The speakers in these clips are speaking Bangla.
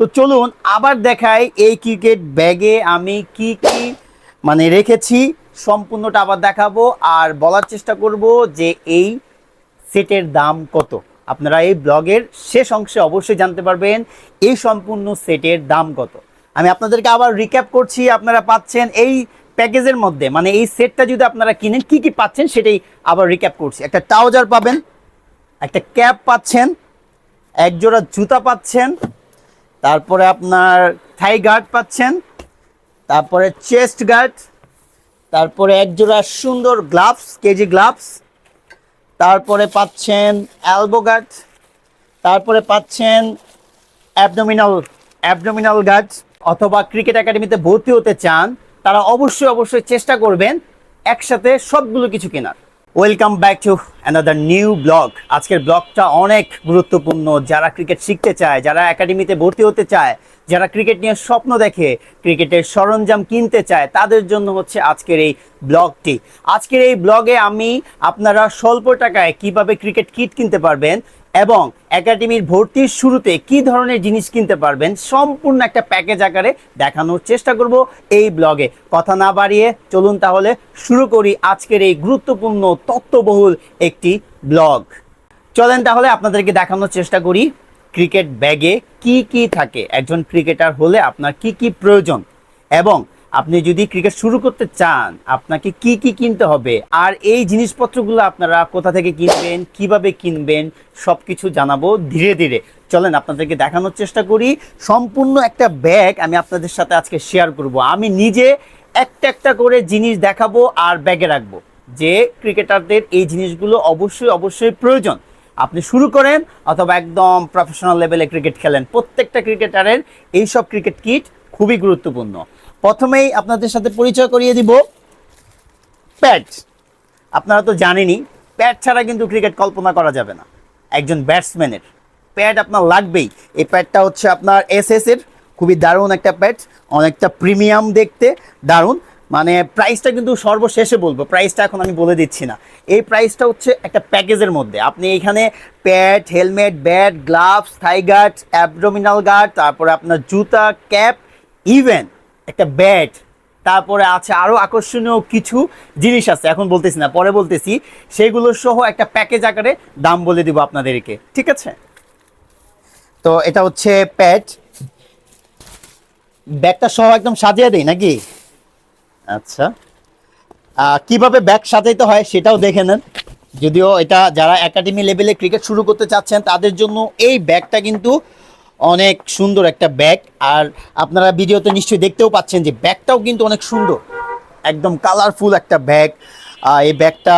তো চলুন আবার দেখাই এই ক্রিকেট ব্যাগে আমি কি কি মানে রেখেছি। সম্পূর্ণটা আবার দেখাবো আর বলার চেষ্টা করব যে এই সেটের দাম কত। আপনারা এই ব্লগের শেষ অংশে অবশ্যই জানতে পারবেন এই সম্পূর্ণ সেটের দাম কত। আমি আপনাদেরকে আবার রিক্যাপ করছি, আপনারা পাচ্ছেন এই প্যাকেজের মধ্যে মানে এই সেটটা যদি আপনারা কিনেন, কি কি পাচ্ছেন সেটাই আবার রিক্যাপ করছি। একটা ট্রাউজার পাবেন, একটা ক্যাপ পাচ্ছেন এক জোড়া জুতা পাচ্ছেন তারপরে আপনার থাই গার্ড পাচ্ছেন, তারপরে চেস্ট গার্ড, তারপরে একজোড়া সুন্দর গ্লাভস, কেজি গ্লাভস, তারপরে পাচ্ছেন অ্যালবো গার্ড, তারপরে পাচ্ছেন অ্যাবডোমিনাল অ্যাবডোমিনাল গার্ড, অথবা ক্রিকেট একাডেমিতে ভর্তি হতে চান, তারা অবশ্যই অবশ্যই চেষ্টা করবেন একসাথে সবগুলো কিছু কেনার। Welcome back to another new blog আজকের ব্লগটা অনেক গুরুত্বপূর্ণ। যারা ক্রিকেট শিখতে চায়, যারা একাডেমিতে ভর্তি হতে চায়, যারা ক্রিকেট নিয়ে স্বপ্ন দেখে ক্রিকেটের সরঞ্জাম কিনতে চায়, তাদের জন্য হচ্ছে আজকের এই ব্লগটি আজকের এই ব্লগে আমি আপনারা স্বল্প টাকায় কীভাবে ক্রিকেট কিট কিনতে পারবেন এবং একাডেমির ভর্তির শুরুতে কি ধরনের জিনিস কিনতে পারবেন সম্পূর্ণ একটা প্যাকেজ আকারে দেখানোর চেষ্টা করব এই ব্লগে। কথা না বাড়িয়ে চলুন তাহলে শুরু করি আজকের এই গুরুত্বপূর্ণ তত্ত্ববহুল একটি ব্লগ। চলেন তাহলে আপনাদেরকে দেখানোর চেষ্টা করি ক্রিকেট ব্যাগে কি কি থাকে। একজন ক্রিকেটার হলে আপনার কি কি প্রয়োজন এবং আপনি যদি ক্রিকেট শুরু করতে চান, আপনাকে কি কি কিনতে হবে? আর এই জিনিসপত্রগুলো আপনারা কোথা থেকে কিনবেন, কীভাবে কিনবেন সব কিছু জানাব ধীরে ধীরে। চলেন আপনাদেরকে দেখানোর চেষ্টা করি। সম্পূর্ণ একটা ব্যাগ আমি আপনাদের সাথে আজকে শেয়ার করব। আমি নিজে একটা একটা করে জিনিস দেখাবো আর ব্যাগে রাখব। যে ক্রিকেটারদের এই জিনিসগুলো অবশ্যই অবশ্যই প্রয়োজন। আপনি শুরু করেন অথবা একদম প্রফেশনাল লেভেলে ক্রিকেট খেলেন। প্রত্যেকটা ক্রিকেটারের এইসব ক্রিকেট কিট খুবই গুরুত্বপূর্ণ। প্রথমেই আপনাদের সাথে পরিচয় করিয়ে দিব প্যাড আপনারা তো জানেনই প্যাড ছাড়া কিন্তু ক্রিকেট কল্পনা করা যাবে না। একজন ব্যাটসম্যানের প্যাড আপনার লাগবেই। এই প্যাডটা হচ্ছে আপনার এস এর খুবই দারুণ একটা প্যাড অনেকটা প্রিমিয়াম দেখতে দারুণ। মানে প্রাইসটা কিন্তু সর্বশেষে বলব, প্রাইসটা এখন আমি বলে দিচ্ছি না। এই প্রাইসটা হচ্ছে একটা প্যাকেজের মধ্যে। আপনি এখানে pad helmet, bat, gloves, thigh guard, abdominal guard, তারপরে আপনার জুতা, ক্যাপ, ইভেন একটা ব্যাট তারপরে আছে আরও আকর্ষণীয় কিছু জিনিস আছে। এখন বলতেছি না, পরে বলতেছি, সেগুলো সহ একটা প্যাকেজ আকারে দাম বলে দিব আপনাদেরকে, ঠিক আছে? তো এটা হচ্ছে প্যাড ব্যাগটা সহ একদম সাজিয়ে দেই নাকি? আচ্ছা। কীভাবে ব্যাগ সাজাইতে হয় সেটাও দেখে নেন। যদিও এটা যারা একাডেমি লেভেলে ক্রিকেট শুরু করতে চাচ্ছেন, তাদের জন্য এই ব্যাগটা কিন্তু অনেক সুন্দর একটা ব্যাগ। আর আপনারা ভিডিওতে নিশ্চয়ই দেখতেও পাচ্ছেন যে ব্যাগটাও কিন্তু অনেক সুন্দর। একদম কালারফুল একটা ব্যাগ। এই ব্যাগটা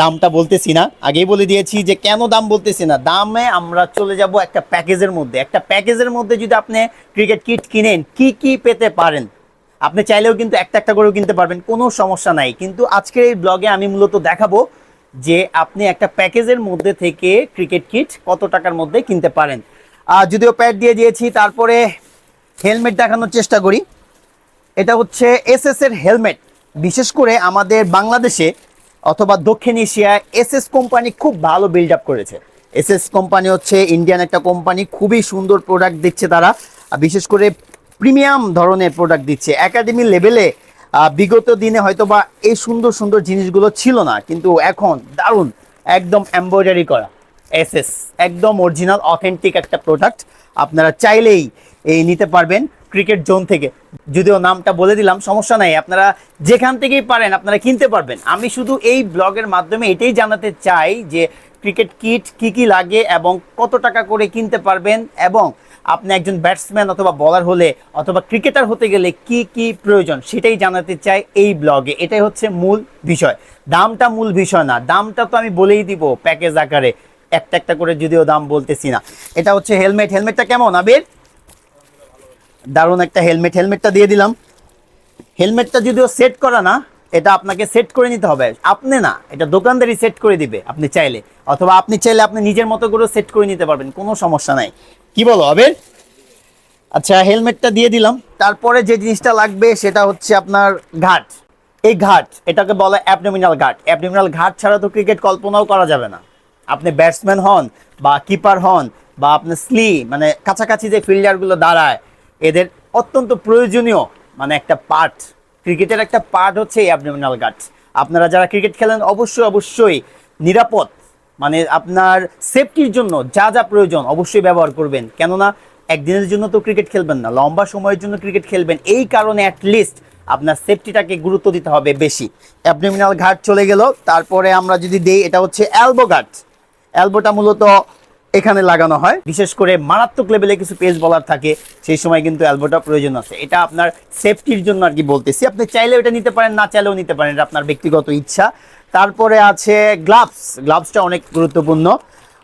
দামটা বলতেছি না। আগেই বলে দিয়েছি যে কেন দাম বলতেছি না। দামে আমরা চলে যাব একটা প্যাকেজের মধ্যে। একটা প্যাকেজের মধ্যে যদি আপনি ক্রিকেট কিট কিনেন, কি কি পেতে পারেন? আপনি চাইলেও কিন্তু একটা একটা করেও কিনতে পারবেন। কোনো সমস্যা নাই। কিন্তু আজকের এই ব্লগে আমি মূলত দেখাবো যে আপনি একটা প্যাকেজের মধ্যে থেকে ক্রিকেট কিট কত টাকার মধ্যে কিনতে পারেন। যদিও প্যাড দিয়ে দিয়েছি, তারপরে হেলমেট দেখানোর চেষ্টা করি। এটা হচ্ছে এসএস এর হেলমেট বিশেষ করে আমাদের বাংলাদেশে অথবা দক্ষিণ এশিয়ায় এসএস কোম্পানি খুব ভালো বিল্ড আপ করেছে। এসএস কোম্পানি হচ্ছে ইন্ডিয়ান একটা কোম্পানি খুবই সুন্দর প্রোডাক্ট দিচ্ছে তারা। বিশেষ করে প্রিমিয়াম ধরনের প্রোডাক্ট দিচ্ছে। একাডেমি লেভেলে বিগত দিনে হয়তো বা এই সুন্দর সুন্দর জিনিসগুলো ছিল না, কিন্তু এখন দারুণ, একদম এমব্রয়ডারি করা। এসএস, একদম অরিজিনাল অথেন্টিক একটা প্রোডাক্ট আপনারা চাইলেই এই নিতে পারবেন ক্রিকেট জোন থেকে। যদিও নামটা বলে দিলাম, সমস্যা নাই। আপনারা যেখান থেকেই পারেন, আপনারা কিনতে পারবেন। আমি শুধু এই ব্লগের মাধ্যমে এটাই জানাতে চাই যে ক্রিকেট কিট কি কি লাগে এবং কত টাকা করে কিনতে পারবেন এবং আপনি একজন ব্যাটসম্যান অথবা বলার হলে অথবা ক্রিকেটার হতে গেলে কি কি প্রয়োজন সেটাই জানাতে চাই এই ব্লগে। এটাই হচ্ছে মূল বিষয়। দামটা মূল বিষয় না। দামটা তো আমি বলেই দিব প্যাকেজ আকারে। একটা একটা করে যদিও দাম বলতেছি না। এটা হচ্ছে হেলমেট হেলমেটটা কেমন, আবির? দারুণ একটা হেলমেট হেলমেটটা দিয়ে দিলাম। হেলমেটটা যদিও সেট করা না, এটা আপনাকে সেট করে নিতে হবে। আপনি না, এটা দোকানদারই সেট করে দিবে, আপনি চাইলে। অথবা আপনি চাইলে আপনি নিজের মতো করে সেট করে নিতে পারবেন, কোনো সমস্যা নাই। কি বলো, আবির? আচ্ছা হেলমেটটা দিয়ে দিলাম। তারপরে যে জিনিসটা লাগবে, সেটা হচ্ছে আপনার ঘাট। এই ঘাট, এটাকে বলা অ্যাবডোমিনাল ঘাট। অ্যাবডোমিনাল ঘাট ছাড়া তো ক্রিকেট কল্পনাও করা যাবে না। আপনি ব্যাটসম্যান হন বা কিপার হন বা আপনার স্লি মানে কাছাকাছি যে ফিল্ডারগুলো দাঁড়ায়, এদের অত্যন্ত প্রয়োজনীয় মানে একটা পার্ট ক্রিকেটের একটা পার্ট হচ্ছে এই অ্যাবডোমিনাল গার্ড আপনারা যারা ক্রিকেট খেলেন, অবশ্যই অবশ্যই নিরাপদ মানে আপনার সেফটির জন্য যা যা প্রয়োজন অবশ্যই ব্যবহার করবেন। কেননা, একদিনের জন্য তো ক্রিকেট খেলবেন না, লম্বা সময়ের জন্য ক্রিকেট খেলবেন, এই কারণে অ্যাটলিস্ট আপনার সেফটিটাকে গুরুত্ব দিতে হবে বেশি। অ্যাবডোমিনাল ঘাট চলে গেল, তারপরে আমরা যদি দেই, এটা হচ্ছে অ্যালবো গার্ড অ্যালবোটা মূলত এখানে লাগানো হয়। বিশেষ করে মারাত্মক লেভেলে কিছু পেজ বলার থাকে, সেই সময় কিন্তু অ্যালবোটা প্রয়োজন আছে। এটা আপনার সেফটির জন্য আর কি বলতেছি। আপনি চাইলেও এটা নিতে পারেন, না চাইলেও নিতে পারেন, এটা আপনার ব্যক্তিগত ইচ্ছা। তারপরে আছে গ্লাভস গ্লাভসটা অনেক গুরুত্বপূর্ণ।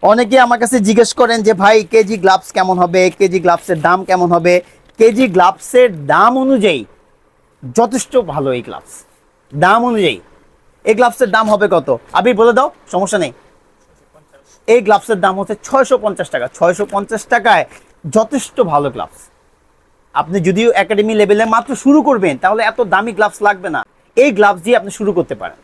অনেকে আমার কাছে জিজ্ঞেস করেন যে, ভাই, কেজি গ্লাভস কেমন হবে? কেজি গ্লাভসের দাম কেমন হবে? কেজি গ্লাভসের দাম অনুযায়ী যথেষ্ট ভালো এই গ্লাভস দাম অনুযায়ী। এই গ্লাভসের দাম হবে কত? আবি বলে দাও, সমস্যা নেই। এই গ্লাভসের দাম হচ্ছে ছয়শো পঞ্চাশ টাকা। ছয়শো পঞ্চাশ টাকায় যথেষ্ট ভালো গ্লাভস। আপনি যদিও একাডেমি লেভেলে মাত্র শুরু করবেন তাহলে এত দামি গ্লাভস লাগবে না। এই গ্লাভস দিয়ে আপনি শুরু করতে পারেন।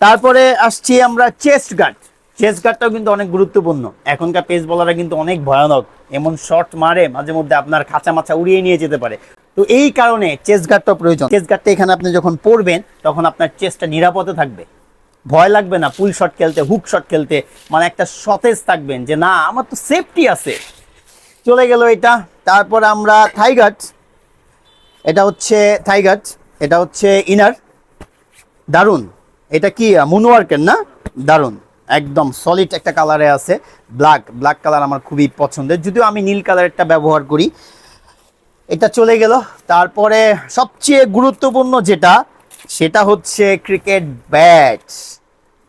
তারপরে আসছি আমরা চেস্ট গার্ড চেস্ট গার্ডটাও কিন্তু অনেক গুরুত্বপূর্ণ। এখনকার পেস বলাররা কিন্তু অনেক ভয়ানক। এমন শট মারে মাঝে মধ্যে আপনার খাঁচা মাছা উড়িয়ে নিয়ে যেতে পারে। তো এই কারণে চেস্ট গার্ডটা প্রয়োজন। চেস্ট গার্ডটা এখানে আপনি যখন পরবেন তখন আপনার চেস্টটা নিরাপদে থাকবে। ভয় লাগবে না, পুল শট খেলতে হুক শট খেলতে মানে একটা সতেজ থাকবেন যে না, আমার তো সেফটি আছে। চলে গেল এটা, তারপর আমরা থাইগার্ড এটা হচ্ছে থাইগার্ড এটা হচ্ছে ইনার দারুণ এটা কি মুনওয়ার্কের না? দারুণ একদম সলিড একটা কালারে আছে ব্ল্যাক ব্ল্যাক কালার আমার খুবই পছন্দের। যদিও আমি নীল কালারেরটা ব্যবহার করি। এটা চলে গেল, তারপরে সবচেয়ে গুরুত্বপূর্ণ যেটা সেটা হচ্ছে ক্রিকেট ব্যাট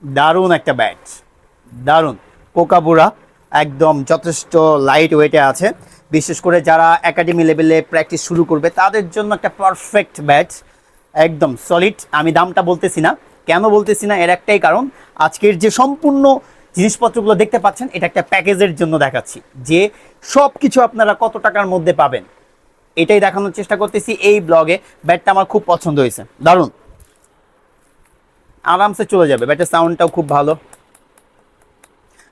দারুণ একটা ব্যাট দারুণ। কোকাবুরা একদম যথেষ্ট লাইট ওয়েটে আছে। বিশেষ করে যারা একাডেমি লেভেলে প্র্যাকটিস শুরু করবে, তাদের জন্য একটা পারফেক্ট ব্যাট একদম সলিড আমি দামটা বলতেছি না। কেন বলতেছি না? এর একটাই কারণ, আজকের যে সম্পূর্ণ জিনিসপত্রগুলো দেখতে পাচ্ছেন, এটা একটা প্যাকেজের জন্য দেখাচ্ছি। যে সব কিছু আপনারা কত টাকার মধ্যে পাবেন। এটাই দেখানোর চেষ্টা করতেছি এই ব্লগে ব্যাটটা আমার খুব পছন্দ হয়েছে। দারুণ। আরামসে চলে যাবে ব্যাটের সাউন্ডটাও খুব ভালো।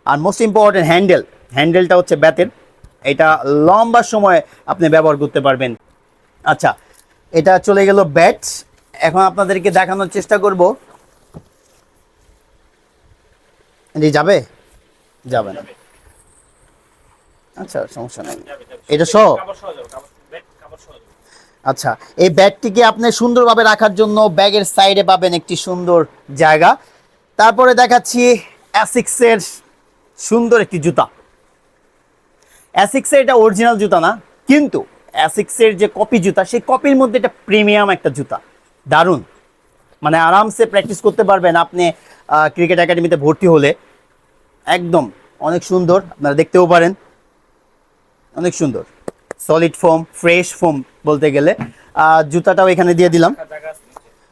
আর মোস্ট ইম্পর্টেন্ট হ্যান্ডেল হ্যান্ডেলটা হচ্ছে ব্যাটের এটা লম্বা সময় আপনি ব্যবহার করতে পারবেন। আচ্ছা এটা চলে গেল ব্যাট এখন আপনাদেরকে দেখানোর চেষ্টা করব। এটি যাবে? যাবে না। আচ্ছা সমস্যা নেই। এটা সহ কাপড় সহ যাবে কাপড় ব্যাট কাপড় সহ যাবে আচ্ছা এই ব্যাগটিকে আপনি সুন্দরভাবে রাখার জন্য ব্যাগের সাইডে পাবেন একটি সুন্দর জায়গা। তারপরে দেখাচ্ছি অ্যাসিক্সের সুন্দর একটি জুতা। অ্যাসিক্সের এটা অরিজিনাল জুতা না, কিন্তু অ্যাসিক্সের যে কপি জুতা, সেই কপির মধ্যে এটা প্রিমিয়াম একটা জুতা। দারুণ। মানে আরামসে প্র্যাকটিস করতে পারবেন আপনি ক্রিকেট একাডেমিতে ভর্তি হলে। একদম, অনেক সুন্দর, আপনারা দেখতেও পারেন। অনেক সুন্দর। সলিড ফোম ফ্রেশ ফোম বলতে গেলে। আর জুতাটাও এখানে দিয়ে দিলাম। একটা।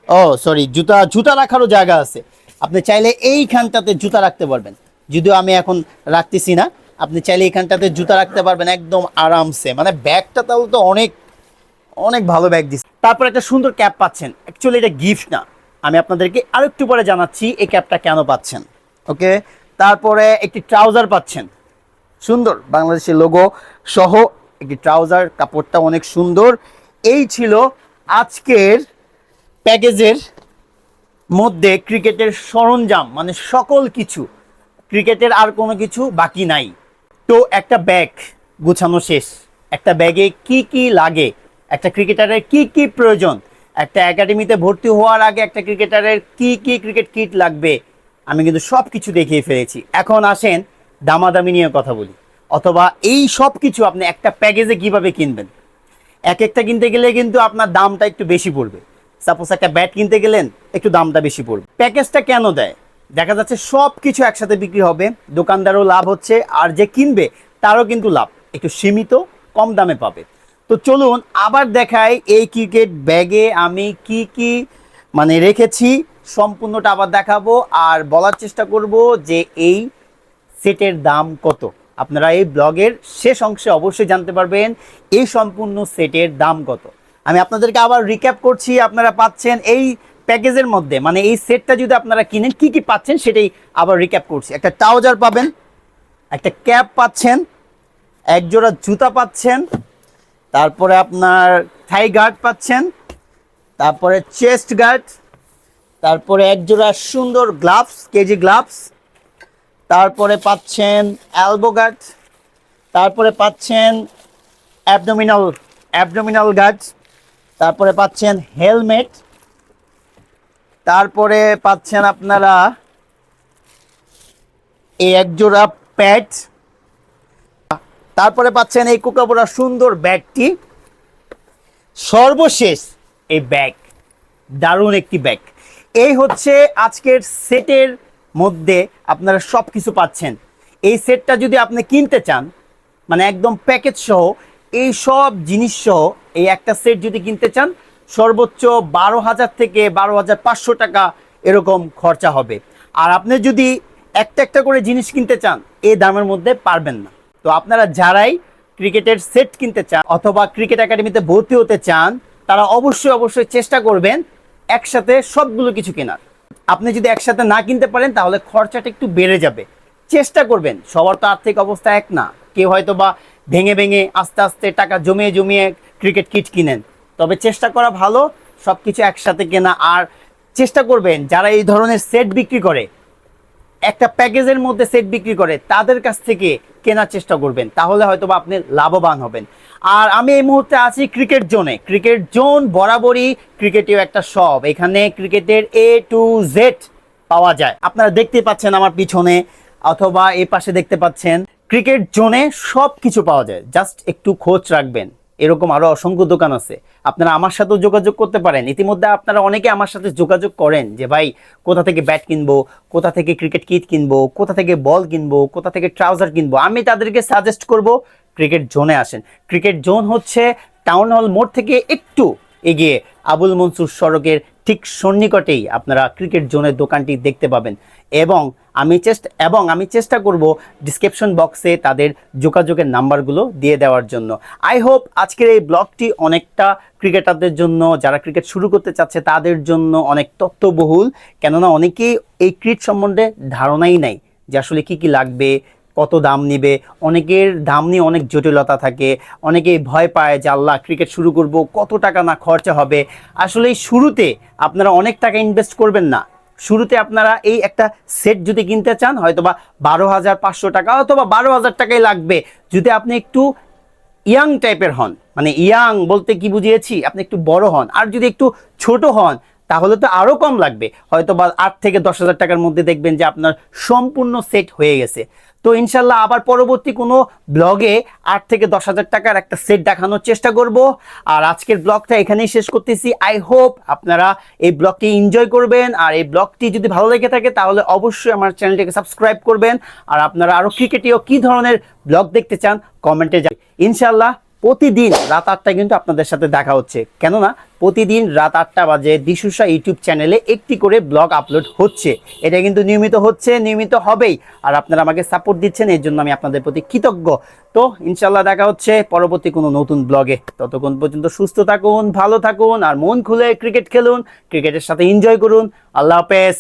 ও সরি জুতা জুতা রাখারও জায়গা আছে। আপনি চাইলে এইখানটাতে জুতা রাখতে পারবেন। যদিও আমি এখন রাখতেছি না। আপনি চাইলে এইখানটাতে জুতা রাখতে পারবেন একদম আরামসে। মানে ব্যাগটা তাহলে তো অনেক অনেক ভালো ব্যাগ দিচ্ছে। তারপর একটা সুন্দর ক্যাপ পাচ্ছেন। অ্যাকচুয়ালি এটা গিফট না। আমি আপনাদেরকে আরেকটু পরে জানাচ্ছি এই ক্যাপটা কেন পাচ্ছেন। ওকে তারপরে একটি ট্রাউজার পাচ্ছেন। সুন্দর বাংলাদেশের লোগো সহ একটি ট্রাউজার, কাপড়টা অনেক সুন্দর। এই ছিল আজকের প্যাকেজের মধ্যে ক্রিকেটের সরঞ্জাম মানে সকল কিছু। ক্রিকেটের আর কোনো কিছু বাকি নাই। তো একটা ব্যাগ গুছানো শেষ। একটা ব্যাগে কি কি লাগে? একটা ক্রিকেটারের কি কি প্রয়োজন? একটা একাডেমিতে ভর্তি হওয়ার আগে একটা ক্রিকেটারের কি কি ক্রিকেট কিট লাগবে? আমি কিন্তু সব কিছু দেখিয়ে ফেলেছি। এখন আসেন দামাদামি নিয়ে কথা বলি। অথবা এই সব কিছু আপনি একটা প্যাকেজে কীভাবে কিনবেন? এক একটা কিনতে গেলে কিন্তু আপনার দামটা একটু বেশি পড়বে। সাপোজ একটা ব্যাট কিনতে গেলেন, একটু দামটা বেশি পড়বে। প্যাকেজটা কেন দেয়? দেখা যাচ্ছে সব কিছু একসাথে বিক্রি হবে, দোকানদারও লাভ হচ্ছে, আর যে কিনবে, তারও কিন্তু লাভ। একটু সীমিত, কম দামে পাবে। তো চলুন, আবার দেখাই এই ক্রিকেট ব্যাগে আমি কি কি মানে রেখেছি। সম্পূর্ণটা আবার দেখাবো, আর বলার চেষ্টা করব যে এই সেটের দাম কত। আপনারা এই ব্লগের শেষ অংশে অবশ্যই জানতে পারবেন এই সম্পূর্ণ সেটের দাম কত। আমি আপনাদেরকে আবার রিক্যাপ করছি, আপনারা পাচ্ছেন এই প্যাকেজের মধ্যে মানে এই সেটটা যদি আপনারা কিনেন, কি কি পাচ্ছেন সেটাই আবার রিক্যাপ করছি। একটা ট্রাউজার পাবেন, একটা ক্যাপ পাচ্ছেন এক জোড়া জুতা পাচ্ছেন, তারপরে আপনার থাই গার্ড পাচ্ছেন, তারপরে চেস্ট গার্ড তারপরে এক জোড়া সুন্দর গ্লাভস কেজি গ্লাভস তারপরে পাচ্ছেন অ্যালবো গার্ড তারপরে পাচ্ছেন অ্যাবডোমিনাল অ্যাবডোমিনাল গার্ড তারপরে পাচ্ছেন হেলমেট তারপরে পাচ্ছেন আপনারা এই একজোড়া প্যাড তারপরে পাচ্ছেন এই কোকাবোরা সুন্দর ব্যাগটি। সর্বশেষ এই ব্যাগ দারুণ একটি ব্যাগ এই হচ্ছে আজকের সেটের মধ্যে আপনারা সব কিছু পাচ্ছেন। এই সেটটা যদি আপনি কিনতে চান মানে একদম প্যাকেজ সহ, এই সব জিনিস সহ, এই একটা সেট যদি কিনতে চান, সর্বোচ্চ বারো হাজার থেকে বারো হাজার পাঁচশো টাকা এরকম খরচা হবে। আর আপনি যদি একটা একটা করে জিনিস কিনতে চান, এই দামের মধ্যে পারবেন না। তো আপনারা যারাই ক্রিকেটের সেট কিনতে চান, অথবা ক্রিকেট একাডেমিতে ভর্তি হতে চান, তারা অবশ্যই অবশ্যই চেষ্টা করবেন একসাথে সবগুলো কিছু কেনার। আপনি যদি একসাথে না কিনতে পারেন, তাহলে খরচাটা একটু বেড়ে যাবে। চেষ্টা করবেন, সবার তো আর্থিক অবস্থা এক না। কেউ হয়তো বা ভেঙে ভেঙে আস্তে আস্তে টাকা জমিয়ে জমিয়ে ক্রিকেট কিট কিনেন। তবে চেষ্টা করা ভালো সব কিছু একসাথে কেনা। আর চেষ্টা করবেন, যারা এই ধরনের সেট বিক্রি করে একটা প্যাকেজের মধ্যে সেট বিক্রি করে তাদের কাছ থেকে কেনার চেষ্টা করবেন, তাহলে হয়তো বা আপনি লাভবান হবেন। আর আমি এই মুহূর্তে আছি ক্রিকেট জোনে। ক্রিকেট জোন বরাবরই ক্রিকেটেও একটা সব। এখানে ক্রিকেটের এ টু জেড পাওয়া যায়। আপনারা দেখতে পাচ্ছেন আমার পিছনে অথবা এই পাশে দেখতে পাচ্ছেন ক্রিকেট জোনে সব কিছু পাওয়া যায়। জাস্ট একটু খোঁজ রাখবেন। এরকম আরও অসংখ্য দোকান আছে। আপনারা আমার সাথেও যোগাযোগ করতে পারেন। ইতিমধ্যে আপনারা অনেকে আমার সাথে যোগাযোগ করেন যে, ভাই, কোথা থেকে ব্যাট কিনবো? কোথা থেকে ক্রিকেট কিট কিনবো? কোথা থেকে বল কিনবো? কোথা থেকে ট্রাউজার কিনবো? আমি তাদেরকে সাজেস্ট করব ক্রিকেট জোনে আসেন। ক্রিকেট জোন হচ্ছে টাউন হল মোড় থেকে একটু এগিয়ে আবুল মনসুর সড়কের ঠিক সন্নিকটেই আপনারা ক্রিকেট জোনের দোকানটি দেখতে পাবেন। এবং আমি চেষ্টা, এবং আমি চেষ্টা করব ডিসক্রিপশন বক্সে তাদের যোগাযোগের নাম্বারগুলো দিয়ে দেওয়ার জন্য। আই হোপ আজকের এই ব্লগটি অনেকটা ক্রিকেটারদের জন্য, যারা ক্রিকেট শুরু করতে চাচ্ছে তাদের জন্য অনেক তথ্যবহুল। কেননা অনেকেই এই ক্রিকেট সম্বন্ধে ধারণাই নাই যে আসলে কী কী লাগবে, কত দাম নিবে। অনেকের দাম নিয়ে অনেক জটিলতা থাকে, অনেকেই ভয় পায় যে আল্লাহ ক্রিকেট শুরু করব, কত টাকা না খরচা হবে। আসলে শুরুতে আপনারা অনেক টাকা ইনভেস্ট করবেন না। শুরুতে আপনারা এই একটা সেট যদি কিনতে চান হয়তো বা বারো হাজার পাঁচশো টাকা অথবা বারো হাজার টাকাই লাগবে। যদি আপনি একটু ইয়াং টাইপের হন মানে ইয়াং বলতে কি বুঝিয়েছি? আপনি একটু বড় হন। আর যদি একটু ছোট হন, তাহলে তো আরও কম লাগবে। হয়তো বা আট থেকে দশ হাজার টাকার মধ্যে দেখবেন যে আপনার সম্পূর্ণ সেট হয়ে গেছে। তো ইনশাল্লাহ আবার পরবর্তী কোনো ব্লগে আট থেকে দশ হাজার টাকার একটা সেট দেখানোর চেষ্টা করব। আর আজকের ব্লগটা এখানেই শেষ করতেছি। আই হোপ আপনারা এই ব্লগটি এনজয় করবেন। আর এই ব্লগটি যদি ভালো লেগে থাকে, তাহলে অবশ্যই আমার চ্যানেলটিকে সাবস্ক্রাইব করবেন। আর আপনারা আরও ক্রিকেটীয় কি ধরনের ব্লগ দেখতে চান কমেন্টে যান ইনশাল্লাহ প্রতিদিন রাত আটটায় কিন্তু আপনাদের সাথে দেখা হচ্ছে। কেননা প্রতিদিন রাত আটটা বাজে দিশুষা ইউটিউব চ্যানেলে একটি করে ব্লগ আপলোড হচ্ছে। এটা কিন্তু নিয়মিত হচ্ছে, নিয়মিত হবেই। আর আপনারা আমাকে সাপোর্ট দিচ্ছেন, এর জন্য আমি আপনাদের প্রতি কৃতজ্ঞ। তো ইনশাল্লাহ দেখা হচ্ছে পরবর্তী কোনো নতুন ব্লগে। ততক্ষণ পর্যন্ত সুস্থ থাকুন, ভালো থাকুন, আর মন খুলে ক্রিকেট খেলুন, ক্রিকেটের সাথে এনজয় করুন। আল্লাহ হাফেজ।